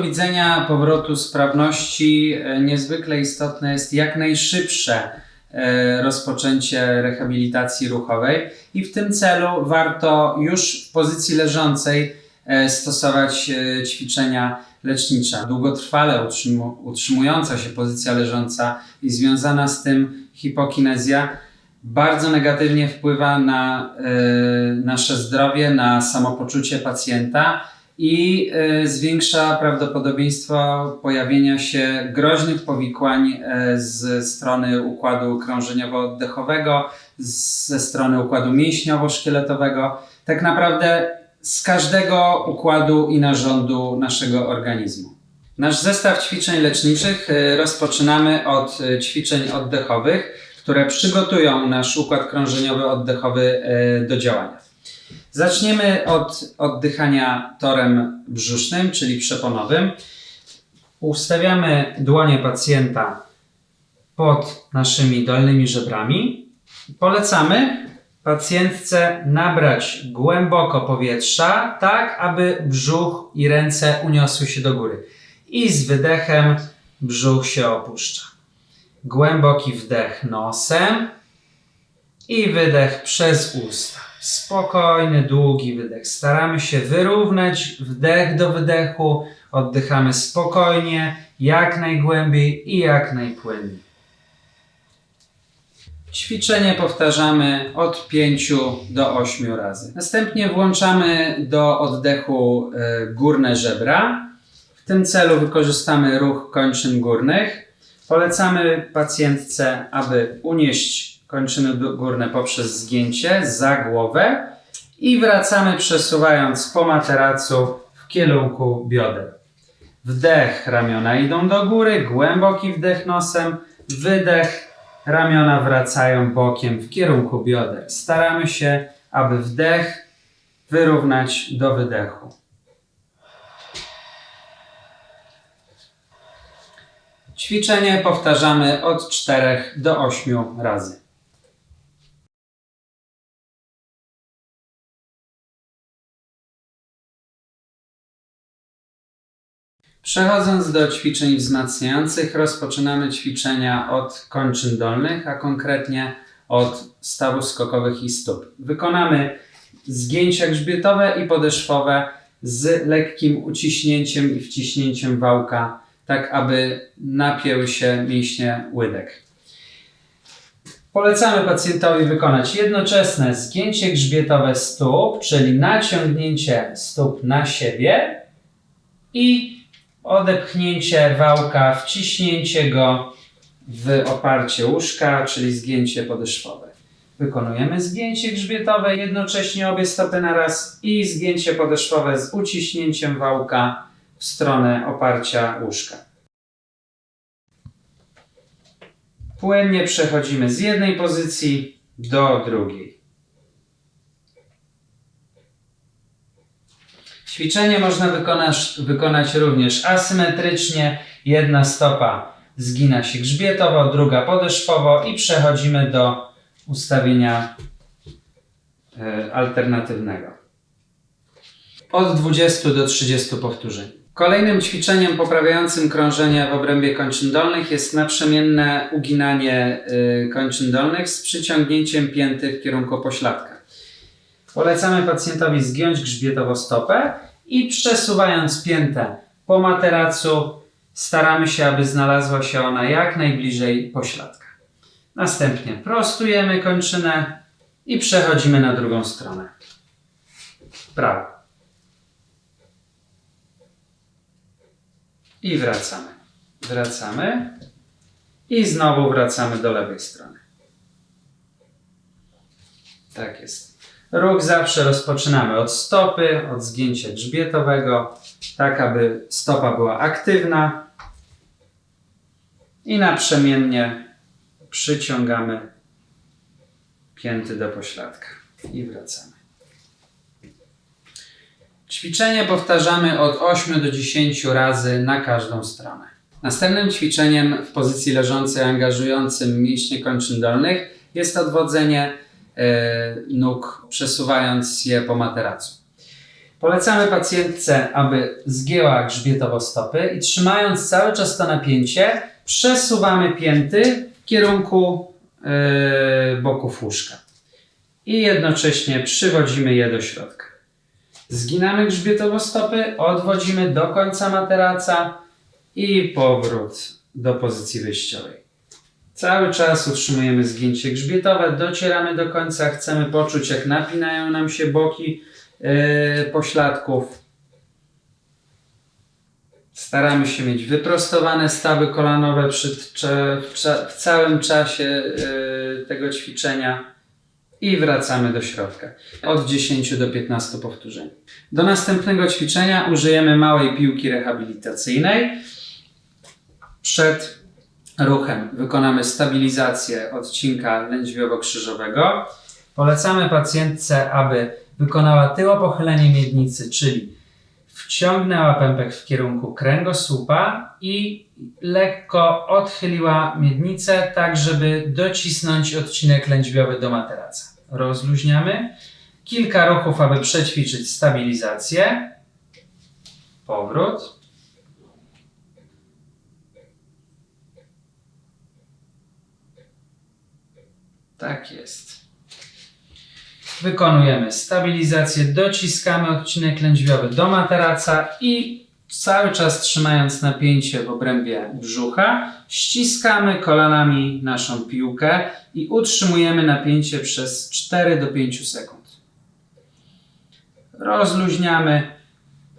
punktu widzenia powrotu sprawności e, niezwykle istotne jest jak najszybsze e, rozpoczęcie rehabilitacji ruchowej i w tym celu warto już w pozycji leżącej e, stosować ćwiczenia lecznicze. Długotrwale utrzymu- utrzymująca się pozycja leżąca i związana z tym hipokinezja bardzo negatywnie wpływa na nasze zdrowie, na samopoczucie pacjenta i e, zwiększa prawdopodobieństwo pojawienia się groźnych powikłań e, ze strony układu krążeniowo-oddechowego, z- ze strony układu mięśniowo-szkieletowego, tak naprawdę z każdego układu i narządu naszego organizmu. Nasz zestaw ćwiczeń leczniczych e, rozpoczynamy od ćwiczeń oddechowych, które przygotują nasz układ krążeniowy oddechowy do działania. Zaczniemy od oddychania torem brzusznym, czyli przeponowym. Ustawiamy dłonie pacjenta pod naszymi dolnymi żebrami. Polecamy pacjentce nabrać głęboko powietrza, tak aby brzuch i ręce uniosły się do góry. I z wydechem brzuch się opuszcza. Głęboki wdech nosem i wydech przez usta. Spokojny, długi wydech. Staramy się wyrównać wdech do wydechu. Oddychamy spokojnie, jak najgłębiej i jak najpłynniej. Ćwiczenie powtarzamy od 5 do 8 razy. Następnie włączamy do oddechu e, górne żebra. W tym celu wykorzystamy ruch kończyn górnych. Polecamy pacjentce, aby unieść kończyny górne poprzez zgięcie za głowę i wracamy przesuwając po materacu w kierunku bioder. Wdech, ramiona idą do góry, głęboki wdech nosem, wydech, ramiona wracają bokiem w kierunku bioder. Staramy się, aby wdech wyrównać do wydechu. Ćwiczenie powtarzamy od 4 do 8 razy. Przechodząc do ćwiczeń wzmacniających, rozpoczynamy ćwiczenia od kończyn dolnych, a konkretnie od stawów skokowych i stóp. Wykonamy zgięcia grzbietowe i podeszwowe z lekkim uciśnięciem i wciśnięciem wałka, tak aby napięły się mięśnie łydek. Polecamy pacjentowi wykonać jednoczesne zgięcie grzbietowe stóp, czyli naciągnięcie stóp na siebie i odepchnięcie wałka, wciśnięcie go w oparcie łóżka, czyli zgięcie podeszwowe. Wykonujemy zgięcie grzbietowe, jednocześnie obie stopy na raz i zgięcie podeszwowe z uciśnięciem wałka w stronę oparcia łóżka. Płynnie przechodzimy z jednej pozycji do drugiej. Ćwiczenie można wykonać, wykonać również asymetrycznie. Jedna stopa zgina się grzbietowo, druga podeszwowo i przechodzimy do ustawienia e, alternatywnego. Od 20 do 30 powtórzeń. Kolejnym ćwiczeniem poprawiającym krążenie w obrębie kończyn dolnych jest naprzemienne uginanie y, kończyn dolnych z przyciągnięciem pięty w kierunku pośladka. Polecamy pacjentowi zgiąć grzbietowo stopę i przesuwając piętę po materacu staramy się, aby znalazła się ona jak najbliżej pośladka. Następnie prostujemy kończynę i przechodzimy na drugą stronę. Prawo. I wracamy. Wracamy. I znowu wracamy do lewej strony. Tak jest. Ruch zawsze rozpoczynamy od stopy, od zgięcia grzbietowego, tak aby stopa była aktywna. I naprzemiennie przyciągamy pięty do pośladka. I wracamy. Ćwiczenie powtarzamy od 8 do 10 razy na każdą stronę. Następnym ćwiczeniem w pozycji leżącej angażującym mięśnie kończyn dolnych jest odwodzenie nóg, przesuwając je po materacu. Polecamy pacjentce, aby zgięła grzbietowo stopy i trzymając cały czas to napięcie, przesuwamy pięty w kierunku yy, boków łóżka. I jednocześnie przywodzimy je do środka. Zginamy grzbietowo stopy, odwodzimy do końca materaca i powrót do pozycji wyjściowej. Cały czas utrzymujemy zgięcie grzbietowe, docieramy do końca, chcemy poczuć jak napinają nam się boki yy, pośladków. Staramy się mieć wyprostowane stawy kolanowe przy, w, w całym czasie yy, tego ćwiczenia i wracamy do środka. Od 10 do 15 powtórzeń. Do następnego ćwiczenia użyjemy małej piłki rehabilitacyjnej. Przed ruchem wykonamy stabilizację odcinka lędźwiowo-krzyżowego. Polecamy pacjentce, aby wykonała tyłopochylenie miednicy, czyli wciągnęła pępek w kierunku kręgosłupa i lekko odchyliła miednicę, tak żeby docisnąć odcinek lędźwiowy do materaca. Rozluźniamy. Kilka ruchów, aby przećwiczyć stabilizację. Powrót. Tak jest. Wykonujemy stabilizację, dociskamy odcinek lędźwiowy do materaca i cały czas trzymając napięcie w obrębie brzucha, ściskamy kolanami naszą piłkę i utrzymujemy napięcie przez 4 do 5 sekund. Rozluźniamy.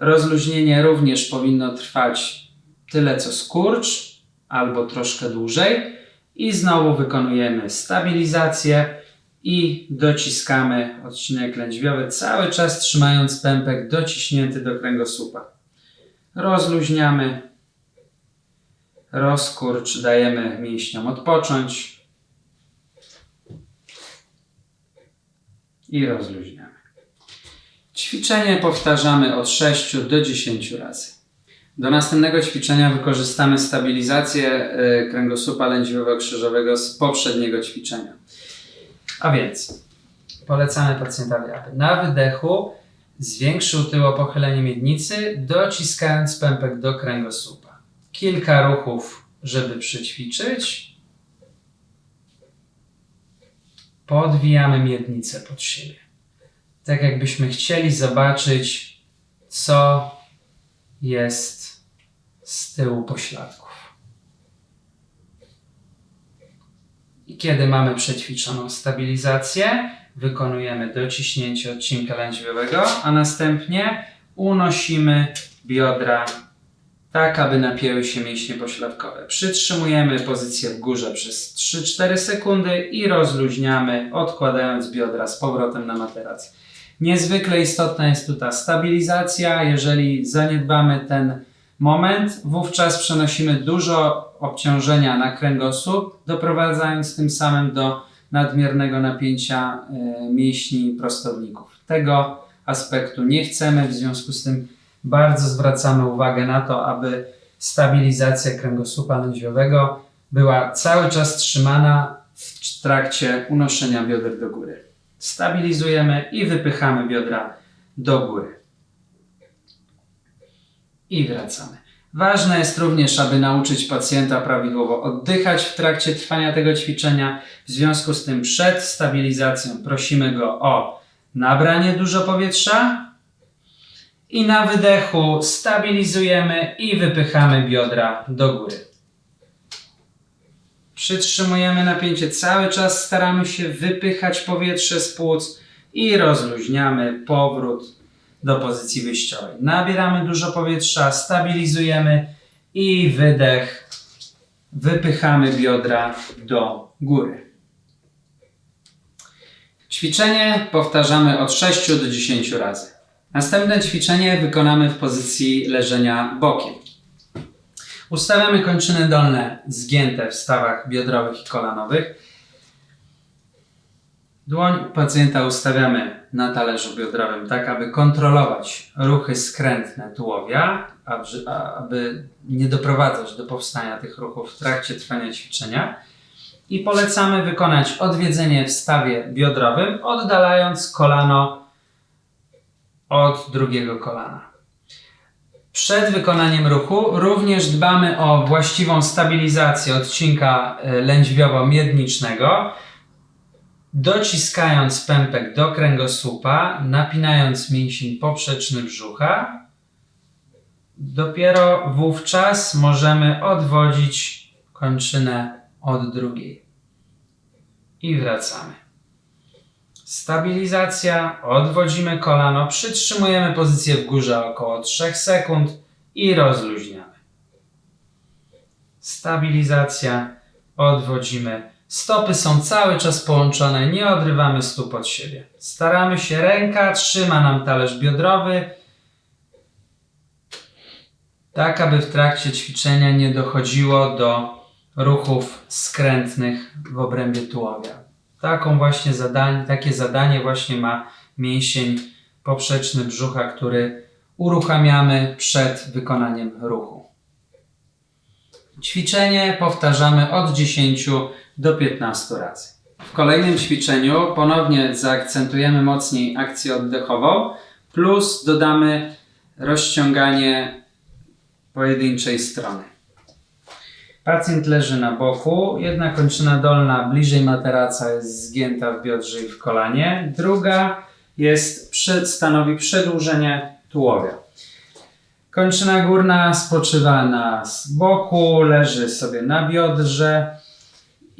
Rozluźnienie również powinno trwać tyle co skurcz albo troszkę dłużej. I znowu wykonujemy stabilizację i dociskamy odcinek lędźwiowy, cały czas trzymając pępek dociśnięty do kręgosłupa. Rozluźniamy, rozkurcz, dajemy mięśniom odpocząć i rozluźniamy. Ćwiczenie powtarzamy od 6 do 10 razy. Do następnego ćwiczenia wykorzystamy stabilizację y, kręgosłupa lędźwiowo-krzyżowego z poprzedniego ćwiczenia. A więc polecamy pacjentowi, aby na wydechu zwiększył tyłopochylenie miednicy, dociskając pępek do kręgosłupa. Kilka ruchów, żeby przyćwiczyć. Podwijamy miednicę pod siebie. Tak jakbyśmy chcieli zobaczyć, co jest z tyłu pośladków. I kiedy mamy przećwiczoną stabilizację, wykonujemy dociśnięcie odcinka lędźwiowego, a następnie unosimy biodra tak, aby napięły się mięśnie pośladkowe. Przytrzymujemy pozycję w górze przez 3-4 sekundy i rozluźniamy, odkładając biodra z powrotem na materac. Niezwykle istotna jest tutaj stabilizacja. Jeżeli zaniedbamy ten moment, wówczas przenosimy dużo obciążenia na kręgosłup, doprowadzając tym samym do nadmiernego napięcia e, mięśni prostowników. Tego aspektu nie chcemy, w związku z tym bardzo zwracamy uwagę na to, aby stabilizacja kręgosłupa lędźwiowego była cały czas trzymana w trakcie unoszenia bioder do góry. Stabilizujemy i wypychamy biodra do góry. I wracamy. Ważne jest również, aby nauczyć pacjenta prawidłowo oddychać w trakcie trwania tego ćwiczenia. W związku z tym przed stabilizacją prosimy go o nabranie dużo powietrza i na wydechu stabilizujemy i wypychamy biodra do góry. Przytrzymujemy napięcie cały czas, staramy się wypychać powietrze z płuc i rozluźniamy powrót do pozycji wyjściowej. Nabieramy dużo powietrza, stabilizujemy i wydech. Wypychamy biodra do góry. Ćwiczenie powtarzamy od 6 do 10 razy. Następne ćwiczenie wykonamy w pozycji leżenia bokiem. Ustawiamy kończyny dolne zgięte w stawach biodrowych i kolanowych. Dłoń pacjenta ustawiamy na talerzu biodrowym, tak aby kontrolować ruchy skrętne tułowia, aby, nie doprowadzać do powstania tych ruchów w trakcie trwania ćwiczenia. I polecamy wykonać odwiedzenie w stawie biodrowym, oddalając kolano od drugiego kolana. Przed wykonaniem ruchu również dbamy o właściwą stabilizację odcinka e, lędźwiowo-miednicznego, dociskając pępek do kręgosłupa, napinając mięsień poprzeczny brzucha. Dopiero wówczas możemy odwodzić kończynę od drugiej. I wracamy. Stabilizacja, odwodzimy kolano, przytrzymujemy pozycję w górze około 3 sekund i rozluźniamy. Stabilizacja, odwodzimy. Stopy są cały czas połączone, nie odrywamy stóp od siebie. Staramy się, ręka trzyma nam talerz biodrowy, tak aby w trakcie ćwiczenia nie dochodziło do ruchów skrętnych w obrębie tułowia. Taką właśnie zadanie, takie zadanie właśnie ma mięsień poprzeczny brzucha, który uruchamiamy przed wykonaniem ruchu. Ćwiczenie powtarzamy od 10 do 15 razy. W kolejnym ćwiczeniu ponownie zaakcentujemy mocniej akcję oddechową, plus dodamy rozciąganie pojedynczej strony. Pacjent leży na boku, jedna kończyna dolna bliżej materaca jest zgięta w biodrze i w kolanie, druga jest stanowi przedłużenie tułowia. Kończyna górna spoczywa na boku, leży sobie na biodrze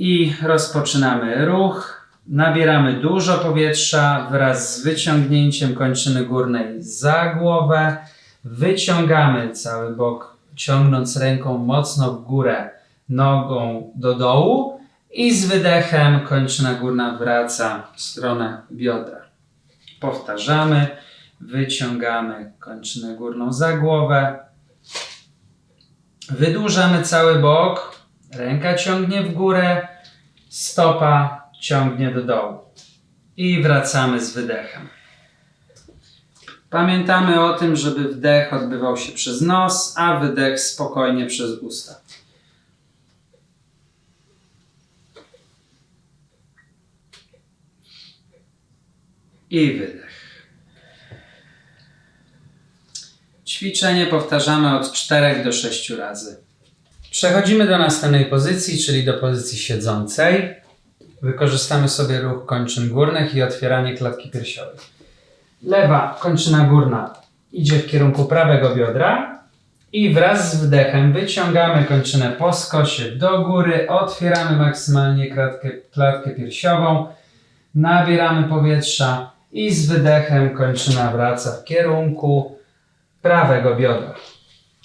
i rozpoczynamy ruch. Nabieramy dużo powietrza wraz z wyciągnięciem kończyny górnej za głowę. Wyciągamy cały bok, ciągnąc ręką mocno w górę, nogą do dołu i z wydechem kończyna górna wraca w stronę biodra. Powtarzamy, wyciągamy kończynę górną za głowę, wydłużamy cały bok, ręka ciągnie w górę, stopa ciągnie do dołu i wracamy z wydechem. Pamiętamy o tym, żeby wdech odbywał się przez nos, a wydech spokojnie przez usta. I wydech. Ćwiczenie powtarzamy od 4 do 6 razy. Przechodzimy do następnej pozycji, czyli do pozycji siedzącej. Wykorzystamy sobie ruch kończyn górnych i otwieranie klatki piersiowej. Lewa kończyna górna idzie w kierunku prawego biodra i wraz z wdechem wyciągamy kończynę po skosie do góry, otwieramy maksymalnie klatkę, klatkę piersiową, nabieramy powietrza i z wydechem kończyna wraca w kierunku prawego biodra.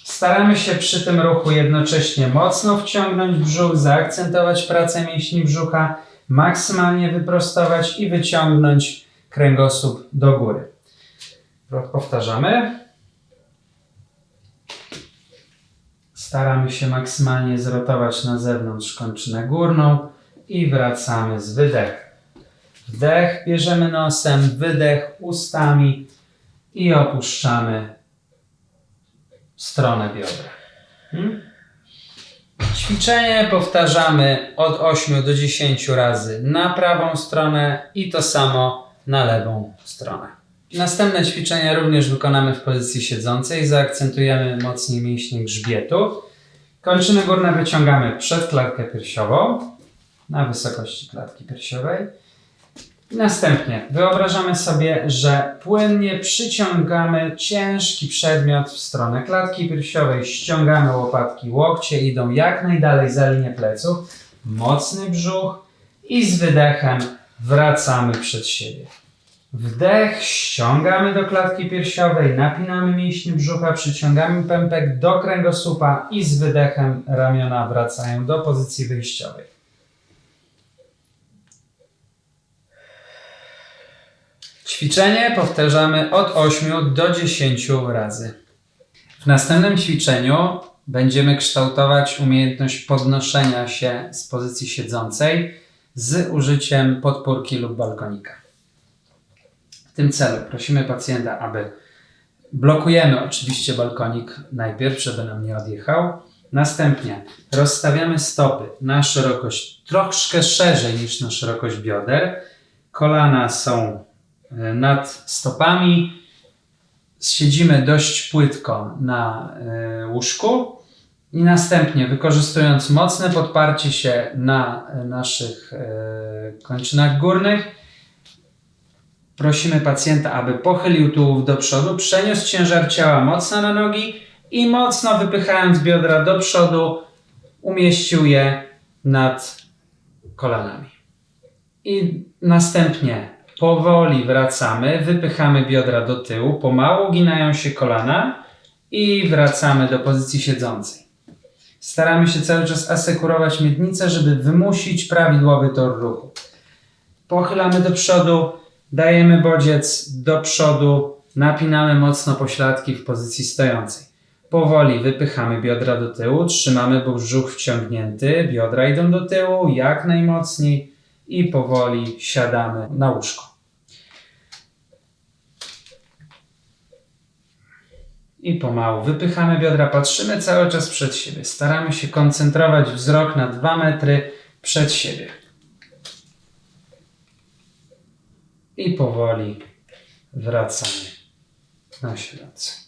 Staramy się przy tym ruchu jednocześnie mocno wciągnąć brzuch, zaakcentować pracę mięśni brzucha, maksymalnie wyprostować i wyciągnąć kręgosłup do góry. Powtarzamy. Staramy się maksymalnie zrotować na zewnątrz kończynę górną i wracamy z wydechem. Wdech bierzemy nosem, wydech ustami i opuszczamy stronę biodra. Hmm? Ćwiczenie powtarzamy od 8 do 10 razy na prawą stronę i to samo na lewą stronę. Następne ćwiczenia również wykonamy w pozycji siedzącej. Zaakcentujemy mocniej mięśnie grzbietu. Kończyny górne wyciągamy przed klatkę piersiową na wysokości klatki piersiowej. Następnie wyobrażamy sobie, że płynnie przyciągamy ciężki przedmiot w stronę klatki piersiowej, ściągamy łopatki, łokcie idą jak najdalej za linię pleców, mocny brzuch i z wydechem wracamy przed siebie. Wdech, ściągamy do klatki piersiowej, napinamy mięśnie brzucha, przyciągamy pępek do kręgosłupa i z wydechem ramiona wracają do pozycji wyjściowej. Ćwiczenie powtarzamy od 8 do 10 razy. W następnym ćwiczeniu będziemy kształtować umiejętność podnoszenia się z pozycji siedzącej z użyciem podpórki lub balkonika. W tym celu prosimy pacjenta, aby blokujemy oczywiście balkonik najpierw, żeby nam nie odjechał. Następnie rozstawiamy stopy na szerokość troszkę szerzej niż na szerokość bioder. Kolana są nad stopami, siedzimy dość płytko na e, łóżku i następnie wykorzystując mocne podparcie się na e, naszych e, kończynach górnych, prosimy pacjenta, aby pochylił tułów do przodu, przeniósł ciężar ciała mocno na nogi i mocno wypychając biodra do przodu, umieścił je nad kolanami. I następnie powoli wracamy, wypychamy biodra do tyłu, pomału ginają się kolana i wracamy do pozycji siedzącej. Staramy się cały czas asekurować miednicę, żeby wymusić prawidłowy tor ruchu. Pochylamy do przodu, dajemy bodziec do przodu, napinamy mocno pośladki w pozycji stojącej. Powoli wypychamy biodra do tyłu, trzymamy brzuch wciągnięty, biodra idą do tyłu jak najmocniej i powoli siadamy na łóżko. I pomału wypychamy biodra, patrzymy cały czas przed siebie. Staramy się koncentrować wzrok na 2 metry przed siebie. I powoli wracamy na siedząco.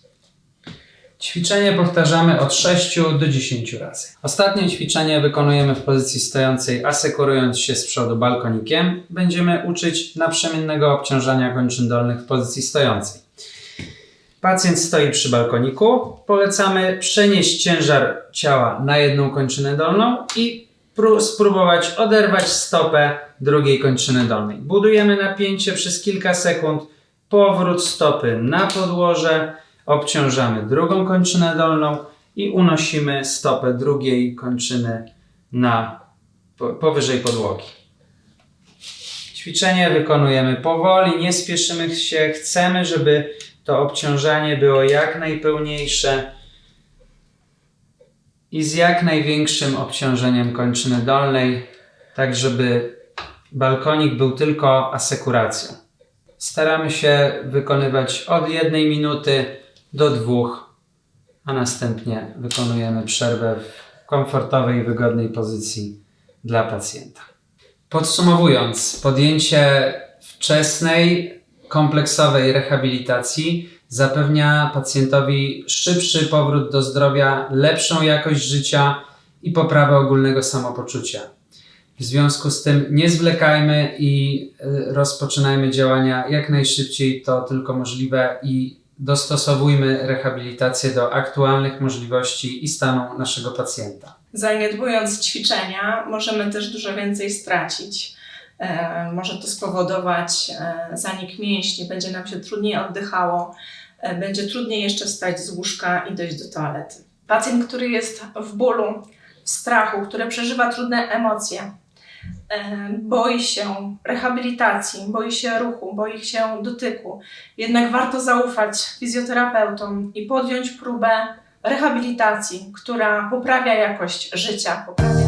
Ćwiczenie powtarzamy od 6 do 10 razy. Ostatnie ćwiczenie wykonujemy w pozycji stojącej, asekurując się z przodu balkonikiem. Będziemy uczyć naprzemiennego obciążania kończyn dolnych w pozycji stojącej. Pacjent stoi przy balkoniku. Polecamy przenieść ciężar ciała na jedną kończynę dolną i pró- spróbować oderwać stopę drugiej kończyny dolnej. Budujemy napięcie przez kilka sekund. Powrót stopy na podłoże. Obciążamy drugą kończynę dolną i unosimy stopę drugiej kończyny na po, powyżej podłogi. Ćwiczenie wykonujemy powoli, nie spieszymy się. Chcemy, żeby to obciążanie było jak najpełniejsze i z jak największym obciążeniem kończyny dolnej, tak żeby balkonik był tylko asekuracją. Staramy się wykonywać od jednej minuty do dwóch, a następnie wykonujemy przerwę w komfortowej i wygodnej pozycji dla pacjenta. Podsumowując, podjęcie wczesnej, kompleksowej rehabilitacji zapewnia pacjentowi szybszy powrót do zdrowia, lepszą jakość życia i poprawę ogólnego samopoczucia. W związku z tym nie zwlekajmy i y, rozpoczynajmy działania jak najszybciej to tylko możliwe i dostosowujmy rehabilitację do aktualnych możliwości i stanu naszego pacjenta. Zaniedbując ćwiczenia, możemy też dużo więcej stracić. E, może to spowodować e, zanik mięśni, będzie nam się trudniej oddychało, e, będzie trudniej jeszcze wstać z łóżka i dojść do toalety. Pacjent, który jest w bólu, w strachu, który przeżywa trudne emocje, boi się rehabilitacji, boi się ruchu, boi się dotyku, jednak warto zaufać fizjoterapeutom i podjąć próbę rehabilitacji, która poprawia jakość życia, poprawia